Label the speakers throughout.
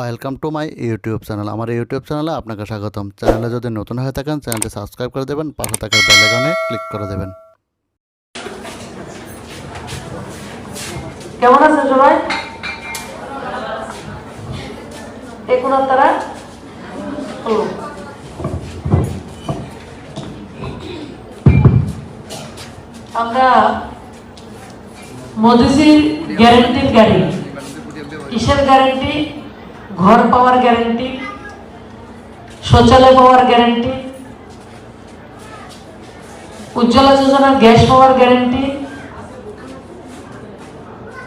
Speaker 1: Welcome to my YouTube channel. আমার YouTube চ্যানেলে আপনাকে স্বাগতম। চ্যানেলে যদি নতুন হয়ে থাকেন, চ্যানেলটি সাবস্ক্রাইব করে দেবেন, পাশে থাকা বেল আইকনে ক্লিক করে দেবেন।
Speaker 2: কেমন আছেন সবাই? এখন আপনারা? আমরা মোদিজির গ্যারেন্টির গাড়ি কিসের গ্যারেন্টি ঘর পাওয়ার গ্যারেন্টি, শৌচালয় পাওয়ার গ্যারেন্টি, উজ্জ্বলা যোজনার gas power guarantee,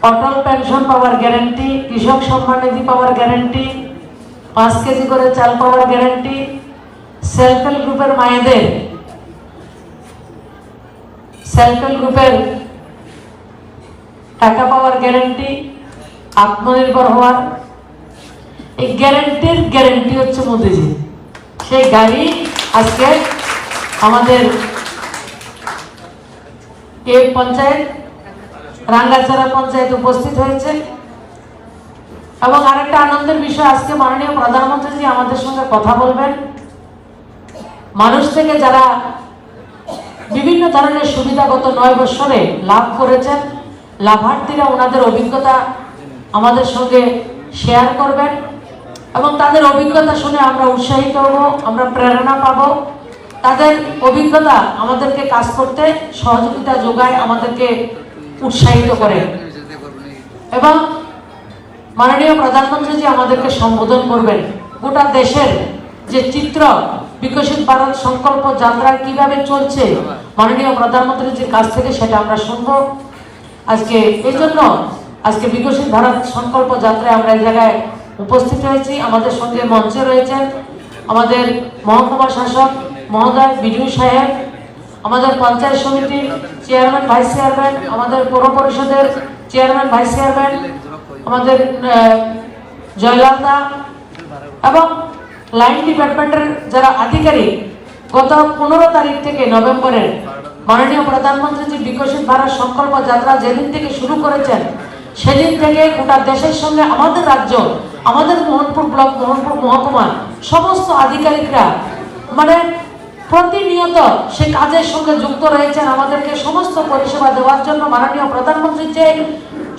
Speaker 2: Atal pension power guarantee, Krishak Samman Nidhi পাওয়ার গ্যারেন্টি, পাঁচ কেজি করে চাল পাওয়ার গ্যারেন্টি সেলফ হেল্প গ্রুপের মায়েদের সেলফ হেল্প গ্রুপের টাকা পাওয়ার গ্যারেন্টি, আত্মনির্ভর হওয়ার এই গ্যারেন্টির গ্যারেন্টি হচ্ছে মোদিজি। সেই গাড়ি আজকে আমাদের এই পঞ্চায়েত রাঙ্গাচারা পঞ্চায়েত উপস্থিত হয়েছে। এবং আরেকটা আনন্দের বিষয়, আজকে মাননীয় প্রধানমন্ত্রীজি আমাদের সঙ্গে কথা বলবেন। মানুষ থেকে যারা বিভিন্ন ধরনের সুবিধা গত নয় বছরে লাভ করেছেন, লাভার্থীরা ওনাদের অভিজ্ঞতা আমাদের সঙ্গে শেয়ার করবেন। এবং তাদের অভিজ্ঞতা শুনে আমরা উৎসাহিত হব, আমরা প্রেরণা পাবো। তাদের অভিজ্ঞতা আমাদেরকে কাজ করতে সহযোগিতা যোগায়, আমাদেরকে উৎসাহিত করে। এবং মাননীয় প্রধানমন্ত্রী যে আমাদেরকে সম্বোধন করবেন। গোটা দেশের যে চিত্র, বিকশিত ভারত সংকল্প যাত্রা কীভাবে চলছে, মাননীয় প্রধানমন্ত্রীজির কাছ থেকে সেটা আমরা শুনব। আজকে এই জন্য আজকে বিকশিত ভারত সংকল্প যাত্রায় আমরা এই জায়গায় উপস্থিত হয়েছি আমাদের সঙ্গে মঞ্চে রয়েছেন আমাদের মহকুমা শাসক মহোদয় বিডিও সাহেব আমাদের পঞ্চায়েত সমিতির চেয়ারম্যান ভাইস চেয়ারম্যান আমাদের পৌর পরিষদের চেয়ারম্যান ভাইস চেয়ারম্যান আমাদের আহ, জয়লাল দা এবং লাইন ডিপার্টমেন্টের যারা আধিকারিক গত পনেরো তারিখ থেকে নভেম্বরের মাননীয় প্রধানমন্ত্রী যে বিকশিত ভারত সংকল্প যাত্রা যেদিন থেকে শুরু করেছেন সেদিন থেকে গোটা দেশের সঙ্গে আমাদের রাজ্য আমাদের মোহনপুর ব্লক, মোহনপুর মহকুমা, সমস্ত আধিকারিকরা মানে প্রতিনিয়ত সে কাজের সঙ্গে যুক্ত রয়েছেন আমাদেরকে সমস্ত পরিষেবা দেওয়ার জন্য। মাননীয় প্রধানমন্ত্রীর যে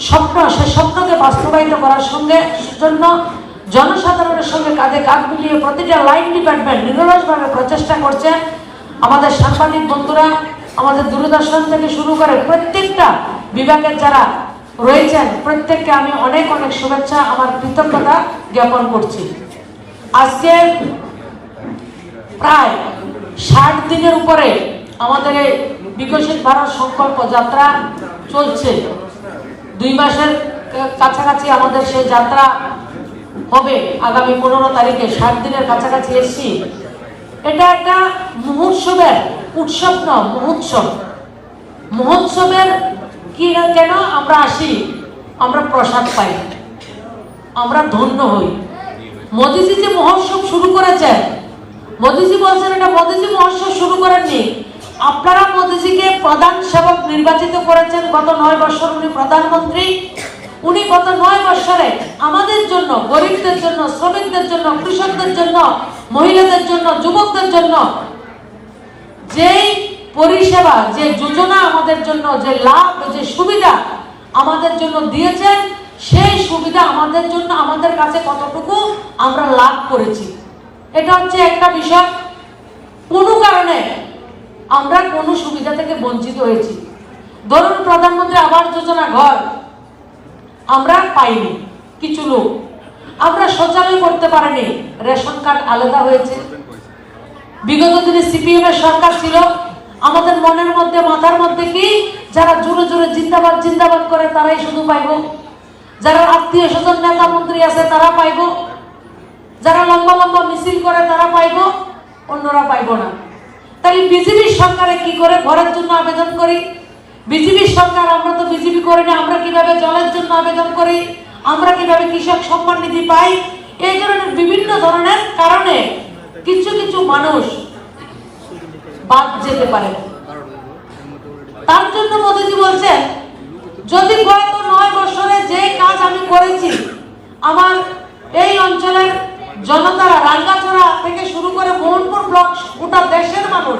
Speaker 2: স্বপ্ন, সে স্বপ্নকে বাস্তবায়িত করার সঙ্গে, জন্য জনসাধারণের সঙ্গে কাঁধে কাঁধ মিলিয়ে প্রতিটা লাইন ডিপার্টমেন্ট নিরলসভাবে প্রচেষ্টা করছে। আমাদের সাংবাদিক বন্ধুরা, আমাদের দূরদর্শন থেকে শুরু করে প্রত্যেকটা বিভাগের যারা রয়েছেন। প্রত্যেককে আমি অনেক অনেক শুভেচ্ছা আমার কৃতজ্ঞতা জ্ঞাপন করছি। আজকে প্রায় ষাট দিনের উপরে আমাদের এই বিকশিত ভারত সংকল্প যাত্রা চলছে। দুই মাসের কাছাকাছি আমাদের সেই যাত্রা হবে। আগামী পনেরো তারিখে ষাট দিনের কাছাকাছি এসছি। এটা একটা মহোৎসবের উৎসব ন মহোৎসব। মহোৎসবের কি কেন আমরা আসি? আমরা প্রসাদ পাই। আমরা ধন্য হই। মোদিজি যে মহোৎসব শুরু করেছেন, মোদিজি বলছেন এটা মোদিজি মহোৎসব শুরু করেননি। আপনারা মোদিজিকে প্রধান সেবক নির্বাচিত করেছেন। গত নয় বছর উনি প্রধানমন্ত্রী। উনি গত নয় বছরে আমাদের জন্য, গরিবদের জন্য, শ্রমিকদের জন্য, কৃষকদের জন্য, মহিলাদের জন্য, যুবকদের জন্য যেই পরিষেবা, যে যোজনা আমাদের জন্য, যে লাভ, যে সুবিধা আমাদের জন্য দিয়েছেন, সেই সুবিধা আমাদের জন্য, আমাদের কাছে কতটুকু আমরা লাভ করেছি। এটা হচ্ছে একটা বিষয়। কোনো কারণে আমরা কোনো সুবিধা থেকে বঞ্চিত হয়েছি। ধরুন, প্রধানমন্ত্রী আবাস যোজনা ঘর আমরা পাইনি, কিছু লোক। আমরা শৌচালয় করতে পারিনি, রেশন কার্ড আলাদা হয়েছে। বিগত দিনে সিপিএম এর সরকার ছিল আমাদের মনের মধ্যে, মাথার মধ্যে কি? যারা জোরে জোরে জিন্দাবাদ জিন্দাবাদ করে, তারাই শুধু পাইব। যারা আত্মীয় স্বজন, নেতা মন্ত্রী আছে, তারা পাইব। যারা লম্বা লম্বা মিছিল করে, তারা পাইব। অন্যরা পাইব না। তাই বিজেপি সরকারে কি করে ঘরের জন্য আবেদন করি? বিজেপি সরকার, আমরা তো বিজেপি করি না, আমরা কীভাবে জলের জন্য আবেদন করি? আমরা কীভাবে কৃষক সম্মান নিধি পাই? এই ধরনের বিভিন্ন ধরনের কারণে কিছু কিছু মানুষ বাদ যেতে পারে। তার জন্য মোদীজি বলছেন, যদি গত নয় বছরে যে কাজ আমি করেছি, আমার এই অঞ্চলের জনতারা রাঙ্গাচড়া থেকে শুরু করে মোহনপুর ব্লক গোটা দেশের মানুষ,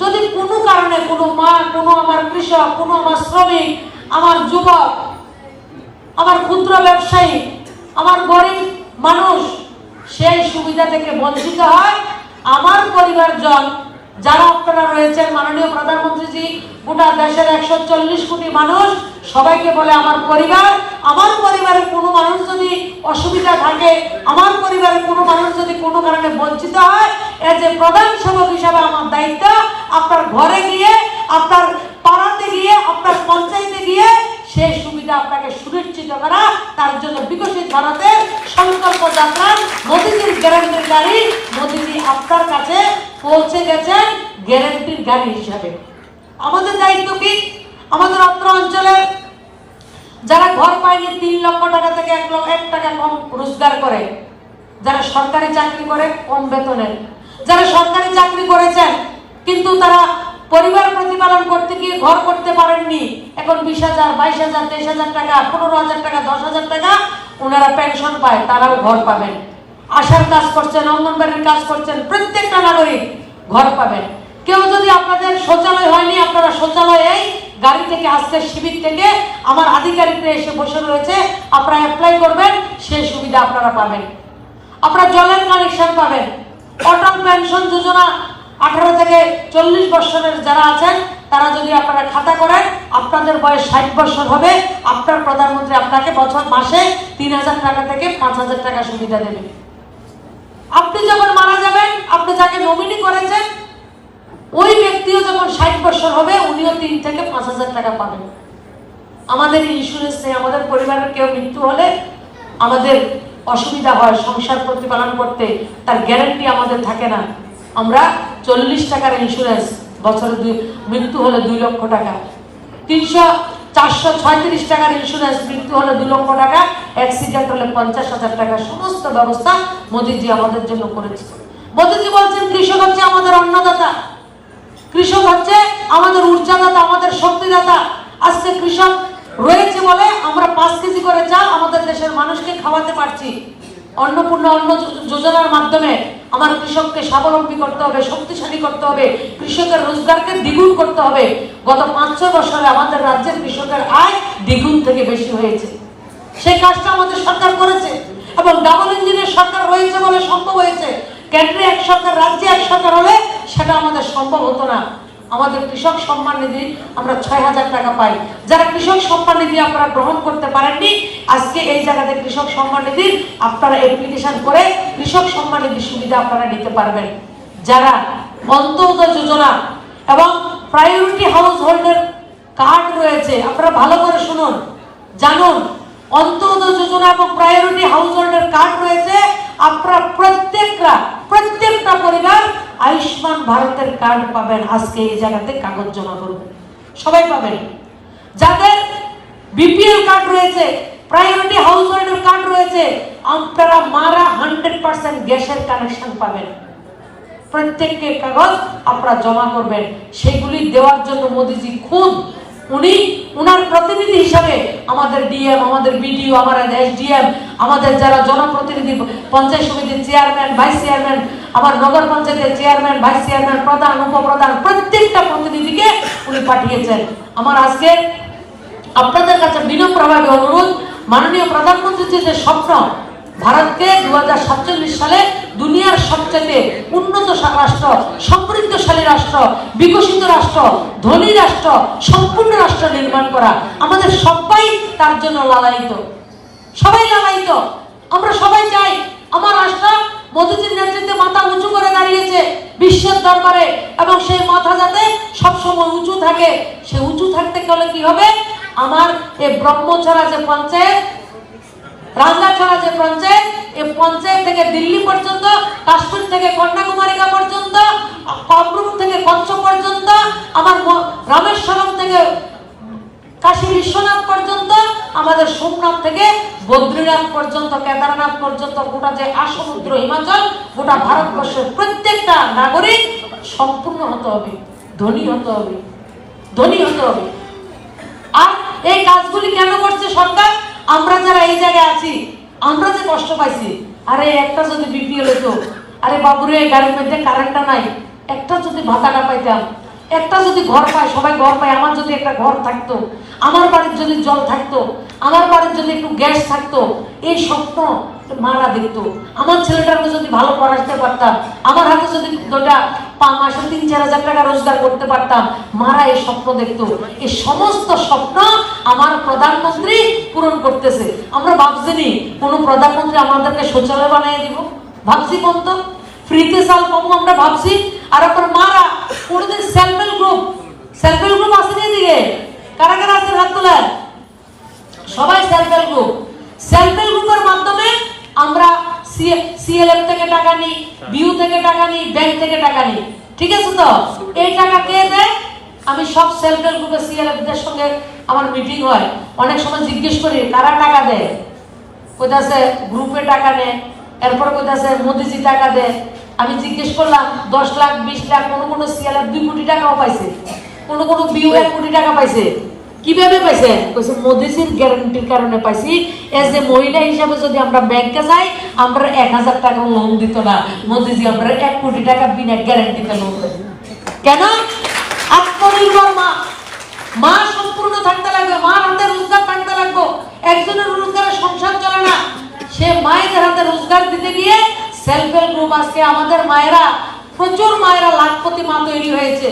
Speaker 2: যদি কোনো কারণে কোনো মা, কোনো আমার কৃষক, কোনো আমার শ্রমিক, আমার যুবক, আমার ক্ষুদ্র ব্যবসায়ী, আমার গরিব মানুষ সেই সুবিধা থেকে বঞ্চিত হয়, আমার পরিবারজন যারা আপনারা রয়েছেন মাননীয় প্রধানমন্ত্রীজি, গোটা দেশের একশো চল্লিশ কোটি মানুষ, সবাইকে বলে আমার পরিবার। আমার পরিবারের কোনো মানুষ যদি অসুবিধা থাকে, আমার পরিবারের কোনো মানুষ যদি কোনো কারণে বঞ্চিত হয় এ যে প্রধান সেবক হিসাবে আমার দায়িত্ব, আপনার ঘরে গিয়ে, আপনার পাড়াতে গিয়ে, আপনার পঞ্চায়েতে গিয়ে সেই সুবিধা আপনাকে সুনিশ্চিত করা, তার জন্য বিকশিত ভারতের সংকল্প যাত্রার মোদীজির গ্যারান্টির গাড়ি, মোদীজি আপনার কাছে পৌঁছে গেছেন গ্যারান্টির গাড়ি হিসাবে। আমাদের দায়িত্ব কি? আমাদের অত্র অঞ্চলের যারা ঘর পায়নি, তিন লক্ষ টাকা থেকে এক লক্ষ এক টাকা কম রোজগার করে, যারা সরকারি চাকরি করে, কম বেতনের যারা সরকারি চাকরি করেছেন, কিন্তু তারা পরিবার প্রতিপালন করতে গিয়ে ঘর করতে পারেননি, এখন বিশ হাজার, বাইশ হাজার, তেইশ হাজার টাকা, পনেরো হাজার টাকা, দশ হাজার টাকা ওনারা পেনশন পায়, তারাও ঘর পাবেন। আশার কাজ করছেন, অঙ্গনবাড়ির কাজ করছেন, প্রত্যেকটা নাগরিক ঘর পাবেন। কেউ যদি আপনাদের শৌচালয় হয়নি, আপনারা শৌচালয় এই গাড়ি থেকে আজকে শিবির থেকে আমার আধিকারিকরা এসে বসে রয়েছে, আপনারা অ্যাপ্লাই করবেন সেই সুবিধা আপনারা পাবেন। আপনারা জলের কানেকশন পাবেন। অটল পেনশন যোজনা আঠারো থেকে চল্লিশ বছরের যারা আছেন, তারা যদি আপনারা খাতা করেন, আপনাদের বয়স ষাট বছর হবে, আপনার প্রধানমন্ত্রী আপনাকে বছর মাসে তিন হাজার টাকা থেকে পাঁচ হাজার টাকা সুবিধা দেবেন আপনি যখন মারা যাবেন, আপনি যাকে নমিনি করেছেন, ওই ব্যক্তিও যখন ষাট বছর হবে, উনিও তিন থেকে পাঁচ হাজার টাকা পাবেন। আমাদের ইন্স্যুরেন্স নেই, আমাদের পরিবারের কেউ মৃত্যু হলে আমাদের অসুবিধা হয়, সংসার প্রতিপালন করতে, তার গ্যারান্টি আমাদের থাকে না। আমরা চল্লিশ টাকার ইন্স্যুরেন্স বছরে দুই, মৃত্যু হলে দুই লক্ষ টাকা। তিনশো চারশো ছয়ত্রিশ টাকার ইন্স্যুরেন্স মৃত্যু হলে দু লক্ষ টাকা অ্যাক্সিডেন্ট হলে পঞ্চাশ হাজার টাকা, সমস্ত ব্যবস্থা মোদিজি আমাদের জন্য করেছে। মোদিজি বলছেন, কৃষক হচ্ছে আমাদের অন্নদাতা। কৃষক হচ্ছে আমাদের ঊর্জাদাতা, আমাদের শক্তিদাতা। আজকে কৃষক রয়েছে বলে আমরা পাঁচ কেজি করে চাল আমাদের দেশের মানুষকে খাওয়াতে পারছি। অন্নপূর্ণা অন্ন যোজনার মাধ্যমে আমার কৃষককে স্বাবলম্বী করতে হবে, শক্তিশালী করতে হবে, কৃষকের রোজগারকে দ্বিগুণ করতে হবে। গত পাঁচ, ছয় বছরে আমাদের রাজ্যের কৃষকের আয় দ্বিগুণ থেকে বেশি হয়েছে। সেই কাজটা আমাদের সরকার করেছে এবং ডাবল ইঞ্জিনের সরকার রয়েছে বলে সম্ভব হয়েছে। কেন্দ্রে এক সরকার, রাজ্যে এক সরকার হলে সেটা আমাদের সম্ভব হতো না। আমাদের কৃষক সম্মান নিধি আমরা ছয় হাজার টাকা পাই। যারা কৃষক সম্মান নিধি আপনারা গ্রহণ করতে পারেননি, আজকে এই জায়গাতে কৃষক সম্মান নিধির আপনারা অ্যাপ্লিকেশন করে কৃষক সম্মান নিধির সুবিধা আপনারা নিতে পারবেন। যারা অন্তোদয় যোজনা এবং প্রায়োরিটি হাউস হোল্ডের কার্ড রয়েছে, আপনারা ভালো করে শুনুন, জানুন। অন্তোদয় যোজনা এবং প্রায়োরিটি হাউস হোল্ডের কার্ড রয়েছে, আপনারা প্রত্যেকটা প্রত্যেকটা পরিবার আয়ুষ্মান ভারতের কার্ড পাবেন। আজকে এই জায়গাতে কাগজ জমা করবেন সবাই পাবেন। যাদের বিপিএল কার্ড রয়েছে প্রায়োরিটি হাউস হোল্ডের কার্ড রয়েছে। আপনারা মারা হান্ড্রেড পার্সেন্ট গ্যাসের কানেকশন পাবেন। প্রত্যেককে কাগজ আপনারা জমা করবেন। সেগুলি দেওয়ার জন্য মোদিজি খুব উনি উনার প্রতিনিধি হিসাবে আমাদের ডিএম আমাদের বিডিও আমাদের এসডিএম আমাদের যারা জনপ্রতিনিধি, পঞ্চায়েত সমিতির চেয়ারম্যান ভাইস চেয়ারম্যান আমার নগর পঞ্চায়েতের চেয়ারম্যান ভাইস চেয়ারম্যান প্রধান, উপপ্রধান, প্রত্যেকটা প্রতিনিধিকে উনি পাঠিয়েছেন। আমার আজকে আপনাদের কাছে বিনম্রভাবে অনুরোধ মাননীয় প্রধানমন্ত্রীর যে স্বপ্ন, ভারতকে দুহাজার সাতচল্লিশ সালে দুনিয়ার সবচেয়ে উন্নত রাষ্ট্র, সমৃদ্ধশালী রাষ্ট্র, বিকশিত রাষ্ট্র, ধনী রাষ্ট্র, সম্পূর্ণ রাষ্ট্র নির্মাণ করা আমাদের সবাই তার জন্য লালায়িত। সবাই লালায়িত। আমরা সবাই চাই আমার রাষ্ট্র মোদীজির নেতৃত্বে মাথা উঁচু করে দাঁড়িয়েছে বিশ্বের দরবারে এবং সেই মাথা যাতে সবসময় উঁচু থাকে, সে উঁচু থাকতে গেলে কি হবে? আমার এই ব্রহ্মছড়া যে পঞ্চায়েত যে পঞ্চায়েত পঞ্চায়েত থেকে দিল্লি পর্যন্ত, কাশ্মীর থেকে কন্যাকুমারিকা পর্যন্ত থেকে পর্যন্ত, আমার রামেশ্বরম থেকে কাশী বিশ্বনাথ পর্যন্ত, আমাদের সোমনাথ থেকে বদ্রীনাথ পর্যন্ত, কেদারনাথ পর্যন্ত গোটা যে আসমুদ্র হিমাচল, গোটা ভারতবর্ষের প্রত্যেকটা নাগরিক সম্পূর্ণ হতে হবে, ধনী হতে হবে, ধনী হতে হবে। আর এই কাজগুলি কেন করছে সরকার? আমরা যারা এই জায়গায় আছি, আমরা যে কষ্ট পাইছি, আরে একটা যদি বিপিএল হতো আরে বাবুরে গাড়ির মধ্যে কারেন্টটা নাই, একটা যদি ভাতাটা পাইতাম, একটা যদি ঘর পায়, সবাই ঘর পায়, আমার যদি একটা ঘর থাকতো, আমার বাড়ির যদি জল থাকতো আমার বাড়ির যদি একটু গ্যাস থাকতো, এই স্বপ্ন মারা দেখতো আমার ছেলেটাকে যদি ভালো পড়াতে পারতাম, আমার হাতে যদি দুটা পা মাসে তিন চার হাজার টাকা রোজগার করতে পারতাম, মারা এই স্বপ্ন দেখতো। এই সমস্ত স্বপ্ন আমার প্রধানমন্ত্রী পূরণ করতেছে। আমরা ভাবছিনি কোনো প্রধানমন্ত্রী আমাদেরকে শৌচালয় বানিয়ে দিব? ভাবছি কোন তো ফ্রিতে সাল কম আমরা ভাবছি। আর আপনার মারা কোনোদিন self help group self help group আসেনি এদিকে? কারা কারা আছেন হাত তোলেন সবাই self help group self help গ্রুপের মাধ্যমে আমরা সিএলএফ থেকে টাকা নিই বিউ থেকে টাকা নিই ব্যাংক থেকে টাকা নিই। ঠিক আছে তো? এই টাকা কে দেয়? আমি সব সেলফ হেল্প গ্রুপের সিএলএফ দের সঙ্গে আমার মিটিং হয়। অনেক সময় জিজ্ঞেস করি, কারা টাকা দেয়? কোথাছে গ্রুপে টাকা নেয়? এরপর কোথাছে মোদিজি টাকা দেয়? আমি জিজ্ঞেস করলাম, দশ লাখ, বিশ লাখ, কোনো কোনো সিএলএফ দুই কোটি টাকাও পাইছে। কোনো কোনো বিউ এক কোটি টাকা পাইছে। কীভাবে পাইছে? কইছে মোদিজির গ্যারান্টির কারণে পাইছি। এজ এ মহিলা হিসাবে যদি আমরা ব্যাংকে যাই, আমরা এক হাজার টাকা লোন দিত না। মোদিজি আমরা এক কোটি টাকা বিনা গ্যারান্টিতে লোন দেয় কেন? আত্মনির্ভর মা। মা সম্পূর্ণ থাকতে লাগবে। মার হাতে রোজগার থাকতে লাগবে। একজনের রোজগারে সংসার চলে না। সে মায়েদের হাতে রোজগার দিতে গিয়ে সেলফ হেল্প গ্রুপ আজকে আমাদের মায়েরা, প্রচুর মায়েরা লাখপতি মা তৈরি হয়েছে।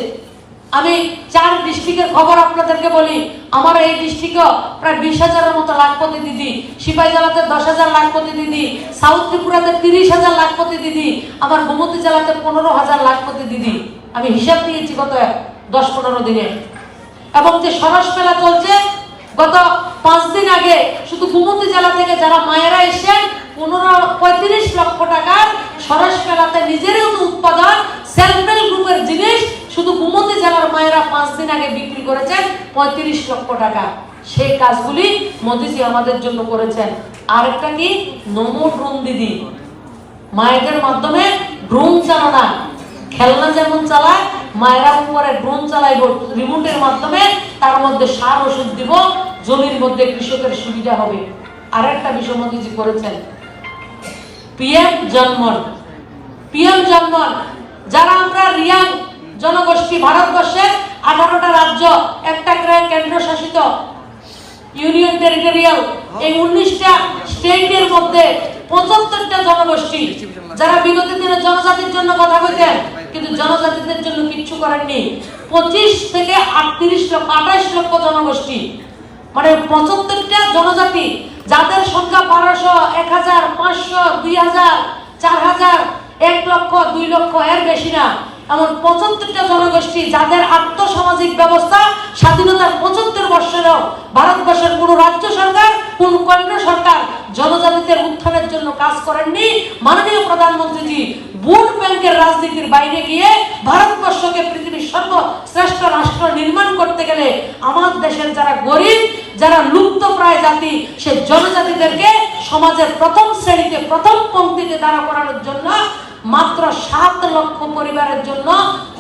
Speaker 2: আমি চার ডিস্ট্রিক্টের খবর আপনাদেরকে বলি। আমার এই ডিস্ট্রিক্টে প্রায় বিশ হাজারের মতো লাখপতি দিদি সিপাহী জেলাতে দশ হাজার লাখপতি দিদি সাউথ ত্রিপুরাতে তিরিশ হাজার লাখপতি দিদি আমার গোমতী জেলাতে পনেরো হাজার লাখপতি দিদি আমি হিসাব দিয়েছি গত দশ পনেরো দিনে। এবং যে সরস মেলা চলছে, গত পাঁচ দিন আগে শুধু গোমতি জেলা থেকে যারা মায়েরা এসেছেন পনেরো, পঁয়ত্রিশ লক্ষ টাকার সরস মেলাতে নিজেরই উৎপাদন, সেলফ হেল্প গ্রুপের জিনিস শুধু গুমতি জেলার মায়েরা পাঁচ দিন আগে বিক্রি করেছেন পঁয়ত্রিশ লক্ষ টাকা। সেই কাজগুলি মোদিজি আমাদের জন্য করেছেন। আরেকটা কি? নমো ড্রোন দিদি। মায়েদের মাধ্যমে ড্রোন চালানা খেলনা যেমন চালায়, মায়েরা উপরে ড্রোন চালাইব রিমোটের মাধ্যমে, তার মধ্যে সার, ওষুধ দিব, জমির মধ্যে কৃষকের সুবিধা হবে। আর একটা বিষয় মোদীজি করেছেন। পিএম জন্মন পিএম জন্মন যারা আমরা রিয়াং জনগোষ্ঠী ভারতবর্ষের আঠারোটা রাজ্য, একটা কেন্দ্র শাসিত। ইউনিয়ন টেরিটোরিয়াল এই উনিশটা স্টেটের মধ্যে পঁচাত্তরটা জনগোষ্ঠী, যারা বিগত দিনে জনজাতির জন্য কথা বলতেন কিন্তু জনজাতিদের জন্য কিচ্ছু করেননি। পঁচিশ থেকে আটত্রিশ লক্ষ, আঠাশ লক্ষ জনগোষ্ঠী মানে পঁচাত্তরটা জনজাতি, যাদের সংখ্যা বারোশো, এক হাজার, পাঁচশো, দুই হাজার, চার হাজার, এক লক্ষ, দুই লক্ষ, এর বেশি না। এমন পঁচাত্তরটা জনগোষ্ঠী যাদের আর্থসামাজিক ব্যবস্থা স্বাধীনতার পঁচাত্তর বৎসরেও ভারতবর্ষের কোনো রাজ্য সরকার, কোন কেন্দ্র সরকার জনজাতিদের উত্থানের জন্য কাজ করেননি। মাননীয় প্রধানমন্ত্রীজি, ভোট ব্যাংকের রাজনীতির বাইরে গিয়ে ভারতবর্ষকে পৃথিবীর সর্বশ্রেষ্ঠ রাষ্ট্র নির্মাণ করতে গেলে আমার দেশের যারা গরিব, যারা লুপ্ত প্রায় জাতি, সে জনজাতিদেরকে সমাজের প্রথম শ্রেণীতে, প্রথম পঙ্ক্তিতে দাঁড়া করানোর জন্য মাত্র সাত লক্ষ পরিবারের জন্য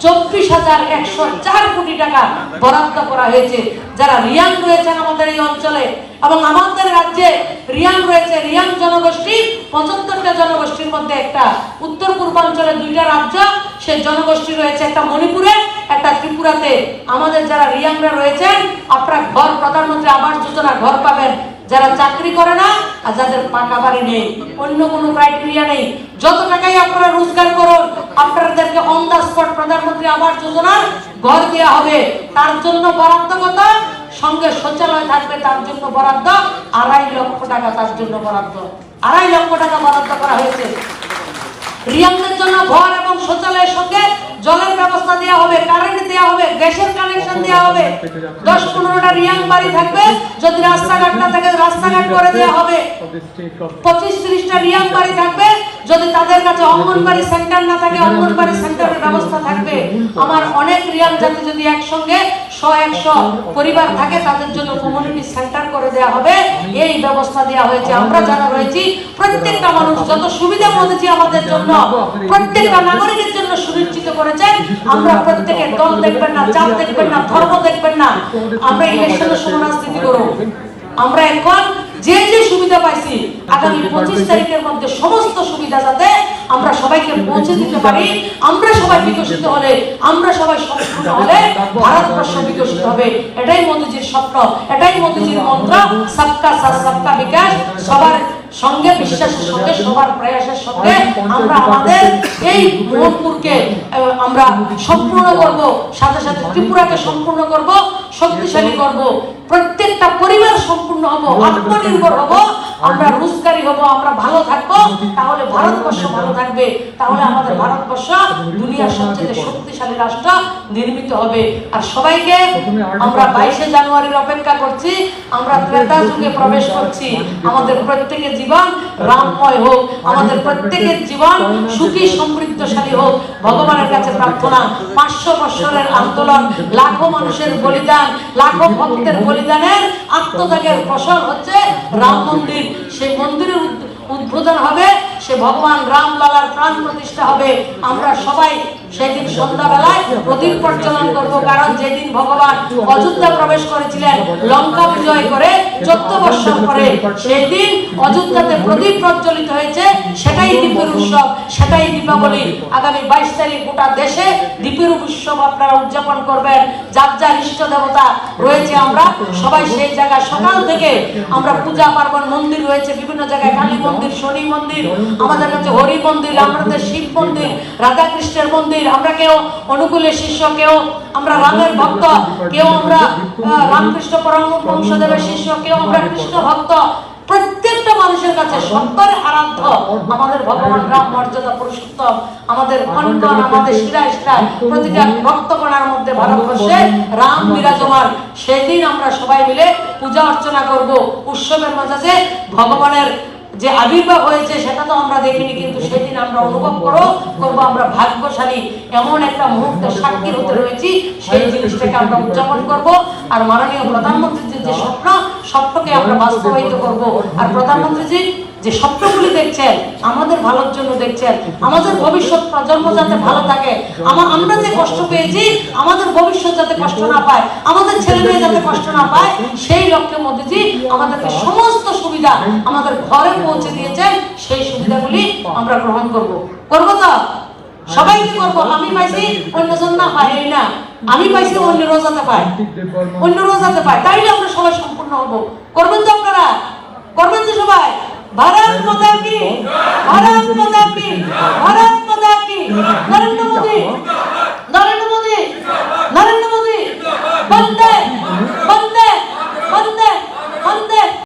Speaker 2: চব্বিশ হাজার একশো চার কোটি টাকা বরাদ্দ করা হয়েছে। যারা রিয়াং রয়েছেন আমাদের এই অঞ্চলে এবং আমাদের রাজ্যে রিয়াং রয়েছে, রিয়াং জনগোষ্ঠী, পঁচাত্তরটা জনগোষ্ঠীর মধ্যে একটা। উত্তর পূর্বাঞ্চলে দুইটা রাজ্য, সে জনগোষ্ঠী রয়েছে একটা মণিপুরে, একটা ত্রিপুরাতে। আমাদের যারা রিয়াংরা রয়েছেন, আপনারা ঘর, প্রধানমন্ত্রী আবাস যোজনা ঘর পাবেন। যারা চাকরি করে না, আর যাদের পাকা বাড়ি নেই। অন্য কোনো ক্রাইটেরিয়া নেই। যত টাকাই আপনারা রোজগার করুন আপনাদেরকে স্পট প্রধানমন্ত্রী আবাস যোজনার ঘর দেওয়া হবে। তার জন্য বরাদ্দ কত? সঙ্গে শৌচালয় থাকবে, তার জন্য বরাদ্দ আড়াই লক্ষ টাকা, তার জন্য বরাদ্দ। আড়াই লক্ষ টাকা বরাদ্দ করা হয়েছে। রিয়াংদের জন্য ঘর এবং শৌচালয়ের সঙ্গে জলের ব্যবস্থা দেওয়া হবে কারেন্ট দেওয়া হবে গ্যাসের কানেকশন দেওয়া হবে। দশ পনেরোটা রিয়াং বাড়ি থাকবে যদি রাস্তাঘাট না থাকে রাস্তাঘাট করে দেওয়া হবে। পঁচিশ ত্রিশটা রিয়াং বাড়ি থাকবে যদি তাদের কাছে অঙ্গনবাড়ি সেন্টার না থাকে অঙ্গনবাড়ি সেন্টারের ব্যবস্থা থাকবে। আমার অনেক রিয়াং জাতি যদি একসঙ্গে পরিবার থাকে, তাদের জন্য কমিউনিটি সেন্টার করে দেওয়া হবে। এই ব্যবস্থা দেওয়া হয়েছে। আমরা রয়েছি, প্রত্যেকটা মানুষ যত সুবিধা আমাদের জন্য, প্রত্যেকটা নাগরিকের জন্য সুনিশ্চিত করেছেন আমরা প্রত্যেকের দল দেখবেন না, জাত দেখবেন না, ধর্ম দেখবেন না। আমরা ইলেকশনের সময় করব। আমরা এখন যে যে সুবিধা পাইছি, আগামী পঁচিশ তারিখের মধ্যে সমস্ত সুবিধা যাতে আমরা সবাইকে পৌঁছে দিতে পারি। আমরা সবাই বিকশিত হলে, আমরা সবাই সম্পূর্ণ হলে ভারতবর্ষ বিকশিত হবে। এটাই মোদীজির স্বপ্ন, এটাই মোদীজির মন্ত্র। সবকা সবকা বিকাশ, সবার সঙ্গে, বিশ্বাসের সঙ্গে, সবার প্রয়াসের সঙ্গে আমরা আমাদের এই মোহনপুরকে আমরা সম্পূর্ণ করব, সাথে সাথে ত্রিপুরাকে সম্পূর্ণ করব, শক্তিশালী করব। প্রত্যেকটা পরিবার সম্পূর্ণ হব, আত্মনির্ভর হব। আমরা রোজগারি হব, আমরা ভালো থাকব, তাহলে ভারতবর্ষ ভালো থাকবে, তাহলে আমাদের ভারতবর্ষ দুনিয়ার সবচেয়ে শক্তিশালী রাষ্ট্র নির্মিত হবে। আর সবাইকে আমরা বাইশে জানুয়ারির অপেক্ষা করছি, আমরা ত্রেতা যুগে প্রবেশ করছি। আমাদের প্রত্যেকের জীবন রামময় হোক, আমাদের প্রত্যেকের জীবন সুখী, সমৃদ্ধশালী হোক। ভগবানের কাছে প্রার্থনা, পাঁচশো বৎসরের আন্দোলন, লাখো মানুষের বলিদান, লাখো ভক্তের বলিদানের আত্মত্যাগের ফসল হচ্ছে রাম মন্দির। সেই মন্দিরের উদ- উদ্বোধন হবে। সে ভগবান রাম লালার প্রাণ প্রতিষ্ঠা হবে। আমরা সবাই সেদিন সন্ধ্যাবেলায় প্রদীপ প্রজ্বলন করব, কারণ যেদিন ভগবান অযোধ্যা প্রবেশ করেছিলেন, লঙ্কা বিজয় করে চোদ্দ বৎসর পরে সেই দিন অযোধ্যাতে প্রদীপ প্রজ্বলিত হয়েছে, সেটাই দীপের উৎসব, সেটাই দীপাবলি। আগামী বাইশ তারিখ গোটা দেশে দীপের উৎসব আপনারা উদযাপন করবেন। যার যার ইষ্ট দেবতা রয়েছে আমরা সবাই সেই জায়গায় সকাল থেকে আমরা পূজা পার্বণ মন্দির রয়েছে, বিভিন্ন জায়গায় কালী মন্দির, শনি মন্দির আমাদের কাছে হরি মন্দির আমাদের শিব মন্দির, রাধা কৃষ্ণের মন্দির, আমরা কেউ অনুকূলের শিষ্য, কেউ আমরা রামের ভক্ত, কেউ আমরা রামকৃষ্ণ পরম বংশদেবের শিষ্য, কেউ আমরা কৃষ্ণ ভক্ত। প্রত্যেকটা মানুষের কাছে সত্তর আরাধ্য। আমাদের ভগবান রাম মর্যাদা পুরুষোত্তম, আমাদের কনকন আমাদের শিরায় শিরায় প্রতিটা রক্তকণার মধ্যে ভারতবর্ষে রাম বিরাজমান। সেদিন আমরা সবাই মিলে পূজা অর্চনা করব। উৎসবের মাঝে ভগবানের যে আবির্ভাব হয়েছে, সেটা তো আমরা দেখিনি, কিন্তু সেদিন আমরা অনুভব করো, করব, আমরা ভাগ্যশালী এমন একটা মুহূর্তে সাক্ষী হতে রয়েছি, সেই জিনিসটাকে আমরা উদযাপন করব। আর মাননীয় প্রধানমন্ত্রীজির যে স্বপ্ন, স্বপ্নকে আমরা বাস্তবায়িত করব। আর প্রধানমন্ত্রীজি যে স্বপ্নগুলি দেখছেন, আমাদের ভালোর জন্য দেখছেন, আমাদের ভবিষ্যৎ প্রজন্ম যাতে ভালো থাকে, আমা- আমরা যে কষ্ট পেয়েছি, আমাদের ভবিষ্যৎ যাতে কষ্ট না পায়, আমাদের ছেলে মেয়ে যাতে কষ্ট না পায়, সেই লক্ষ্যে মোদীজি আমাদেরকে সমস্ত সুবিধা আমাদের ঘরে পৌঁছে দিয়েছেন, সেই সুবিধাগুলি আমরা গ্রহণ করব। করব তো? সবাই কি করব? আমি পাইছি অন্যজন না পাই না। আমি পাইছি অন্য রোজাতে পাই অন্য রোজাতে পায়। তাইলে আমরা সবাই সম্পূর্ণ হব। করবেন তো আপনারা? করবেন তো সবাই? భారత్ మాతాకి భారత్ మాతాకి భారత్ మాతాకి నరేంద్ర మోదీ నరేంద్ర మోదీ నరేంద్ర మోదీ వందే వందే వందే వందే